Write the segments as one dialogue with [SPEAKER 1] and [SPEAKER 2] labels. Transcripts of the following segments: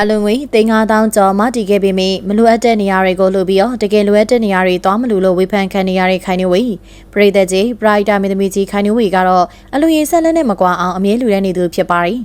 [SPEAKER 1] အလွန်ငွေ3000ကျော်မတည်ခဲ့ပေမယ့်မလိုအပ်တဲ့နေရာတွေကိုလိုပြီးတော့တကယ်လိုအပ်တဲ့နေရာတွေသွားမလို့လို့ဝေဖန်ခံနေရတဲ့ခိုင်နေဝေပရိသတ်ကြီးပရိုက်တာမင်းသမီးကြီးခိုင်နေဝေကတော့အလူရင်ဆက်လက်နဲ့မကွာအောင်အမြဲလူရနေသူဖြစ်ပါတယ်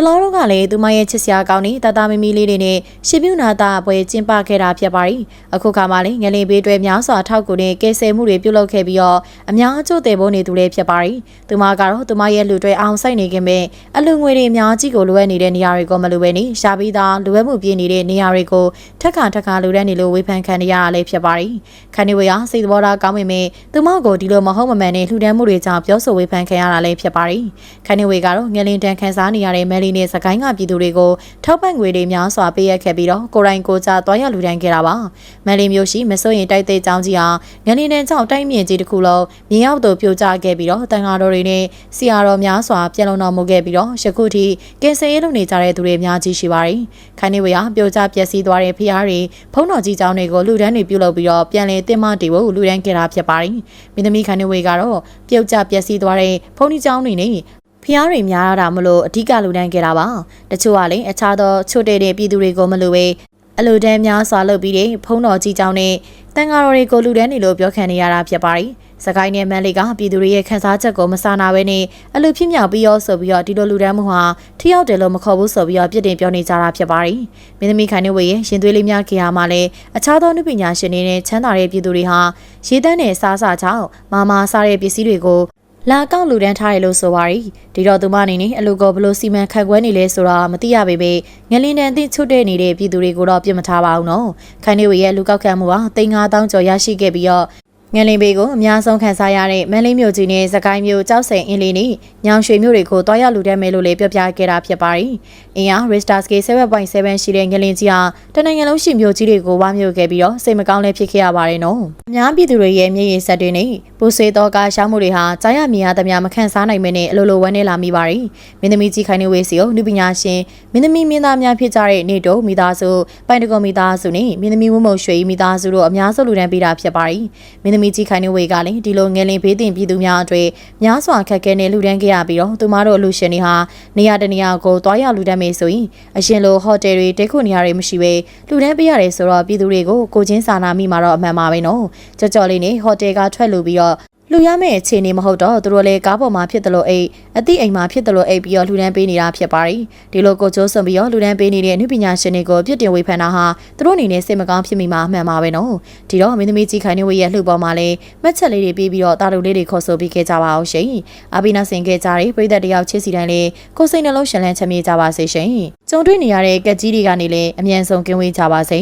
[SPEAKER 1] တလောတော့ကလည်းသူမရဲ့ချစ်စရာကောင်းတဲ့တတမမီလေးတွေနဲ့ရှီပြူနာတာအပွဲကျင်းပခဲ့တာဖြစ်ပါတယ်။အခုခါမှလည်းငလင်ပေးတွဲများစွာထောက်ကူနဲ့ကယ်ဆယ်မှုတွေပြုလုပ်ခဲ့ပြီးတော့အများအကျိုးတည်ဖို့နေသူလေးဖြစ်ပါတယ်။သူမကတော့သူမရဲ့လူတွေအောင်ဆိုင်နေခင်ပဲအလူငွေတွေအများကြီးကိုလိုအပ်နေတဲ့နေရာတွေကိုမလိုပဲနေရှာပြီးသားလိုအပ်မှုပြည့်နေတဲ့နေရာတွေကိုထက်ခါထက်ခါလိုတဲ့နေလို့ဝေဖန်ခံနေရတာလည်းဖြစ်ပါတယ်။ခန်နီဝေကစိတ်သဘောထားကောင်းပေမဲ့သူမကိုဒီလိုမဟုတ်မမှန်တဲ့လှူဒန်းမှုတွေကြောင့်ပြောဆိုဝေဖန်ခံရတာလည်းဖြစ်ပါတယ်။ခန်နီဝေကတော့ငလင်တန်ခန်းစားနေရတဲ့မယ်လီနဲ့စကိုင်းကပြည်သူတွေကိုထောက်ပံ့ငွေတွေများစွာပေးအပ်ခဲ့ပြီးတော့ကိုရိုင်းကိုကြတွားရလူတန်းခဲ့တာပါ။မယ်လီမျိုးရှိမစိုးရင်တိုက်တဲ့ចောင်းကြီးဟာငလင်တန်ကြောင့်တိုက်မြင့်ကြီးတစ်ခုလုံးမြေရောက်သို့ပြိုကျခဲ့ပြီးတော့တန်ဃာတော်တွေနဲ့ဆီယာတော်များစွာပြန်လုံတော်မူခဲ့ပြီးတော့ယခုထိကင်ဆယ်ရေးလုပ်နေကြတဲ့သူတွေအများကြီးရှိပါတယ်။ခိုင်နေဝေဟာပြိုကျပျက်စီးသွားတဲ့ဖျားတွေဖုံးတော်ကြီးကျောင်းတွေကိုလူဒန်းတွေပြုလုပ်ပြီးတော့ပြန်လည်တင်မတီဖို့လူဒန်းခဲ့တာဖြစ်ပါတယ်။မိသမီးခိုင်နေဝေကတော့ပြုတ်ကျပျက်စီးသွားတဲ့ဖုံးကြီးကျောင်းတွေနဲ့ ဖျားတွေများရတာမလို့အဓိကလူဒန်းခဲ့တာပါတချို့ကလည်းအခြားသောချို့တဲ့တဲ့ပြည်သူတွေကိုမလို့ပဲအလူတန်းများစွာလုပ်ပြီးတဲ့ဖုံးတော်ကြီးကျောင်းနဲ့တန်ဃာတော်တွေကိုလူဒန်းနေလို့ပြောခံနေရတာဖြစ်ပါတယ်စကိုင်းနဲ့မန်လေးကပြည်သူတွေရဲ့ခန်းစားချက်ကိုမဆာနာဘဲနဲ့အလူဖြစ်မြောက်ပြီးရောဆိုပြီးတော့ဒီလိုလူဒန်းမှုဟာထိရောက်တယ်လို့မခေါ်ဘူးဆိုပြီးတော့ပြစ်တင်ပြောနေကြတာဖြစ်ပါတယ်။မင်းသမီးခိုင်နေဝေရဲ့ရှင်သွေးလေးများခေဟာမှာလည်းအခြားသောနုပညာရှင်တွေနဲ့ချမ်းသာတဲ့ပြည်သူတွေဟာရေတန်းနဲ့စားစာကြောင့်မာမာစားတဲ့ပစ္စည်းတွေကို လာကောက်လူတန်းထားတယ်လို့ဆိုပါရီဒီတော့သူမအနေနဲ့အလူကိုဘလို့စီမံခန့်ခွဲနေလဲဆိုတာမသိရပေပေငလင်းတန်သိချွတ်တဲ့နေတဲ့ပြည်သူတွေကိုတော့ပြစ်မထားပါဘူးနော်ခိုင်နေဝေရဲ့လူကောက်ခံမှုဟာ3000ကျော်ရရှိခဲ့ပြီးတော့ ငလင်ဘေးကိုအများဆုံးခံစားရတဲ့မန်လေးမြို့ကြီးနဲ့စကိုင်းမြို့ကြောက်စိန်အင်းလေးနဲ့ညောင်ရွှေမြို့တွေကိုတွားရောက်လူတက်မယ်လို့လည်းပြောပြခဲ့တာဖြစ်ပါတယ်။အင်းအား Richter Scale 7.7ရှိတဲ့ငလင်ကြီးဟာတနင်္ဂနွေလုံးရှိမြို့ကြီးတွေကိုဝါမြို့ခဲ့ပြီးတော့စိတ်မကောင်းလည်းဖြစ်ခဲ့ရပါတယ်နော်။အများပြည်သူတွေရဲ့မျက်ရည်ဆက်တွေနဲ့ပူဆွေးသောကားရှားမှုတွေဟာကြားရမြင်ရသမျှမခံစားနိုင်မနဲ့အလိုလိုဝန်းနေလာမိပါတယ်။မင်းသမီးကြီးခိုင်နေဝေးစီကိုနုပညာရှင်မင်းသမီးမင်းသားများဖြစ်ကြတဲ့နေတုံမိသားစုပိုင်တကုံမိသားစုနဲ့မင်းသမီးဝမုံရွှေမိသားစုတို့အများစုလူတန်းပေးတာဖြစ်ပါတယ်။မင်းသမီးကြီးခိုင်နေဝေးကလည်းဒီလိုငယ်လင်ဘေးတင်ပြည်သူများအတွေ့များစွာခက်ခဲနေလူတန်းခဲ့ရပြီးတော့သူမတို့အလူရှင်တွေဟာနေရာတနေရာကိုတွားရောက်လူတန်းမေးဆိုရင်အရှင်လိုဟိုတယ်တွေတိတ်ခုနေရာတွေမရှိပဲလူတန်းပေးရတယ်ဆိုတော့ပြည်သူတွေကိုကိုချင်းစာနာမိမှာတော့အမှန်ပါပဲနော်ကြော်ကြော်လေးနေဟိုတယ်ကထွက်လူပြီးတော့ လူရမယ့်အခြေအနေမဟုတ်တော့သူတို့လည်းကားပေါ်မှာဖြစ်တယ်လို့အိတ်အသည့်အိမ်မှာဖြစ်တယ်လို့အိတ်ပြီးတော့လူဒန်းပေးနေတာဖြစ်ပါတယ်ဒီလိုကိုကျိုးစွန်ပြီးတော့လူဒန်းပေးနေတဲ့အနုပညာရှင်တွေကိုပြစ်တင်ဝေဖန်တာဟာသူတို့အနေနဲ့စိတ်မကောင်းဖြစ်မိမှာအမှန်ပါပဲနော်ဒီတော့မင်းသမီးကြီးခိုင်နေဝေရဲ့လှုပ်ပေါ်မှာလည်းမှတ်ချက်လေးတွေပြီးပြီးတော့တာလူလေးတွေခေါ်ဆိုပြီးခဲ့ကြပါအောင်ရှင်အဘိနာဆင်ခဲ့ကြတဲ့ပြည်သက်တယောက်ချစ်စီတိုင်းလေးကိုစိတ်နှလုံးရှင်လန်းချမ်းမြေ့ကြပါစေရှင်ကြုံတွေ့နေရတဲ့ကက်ကြီးတွေကနေလည်းအမြန်ဆုံးကင်းဝေးကြပါစေ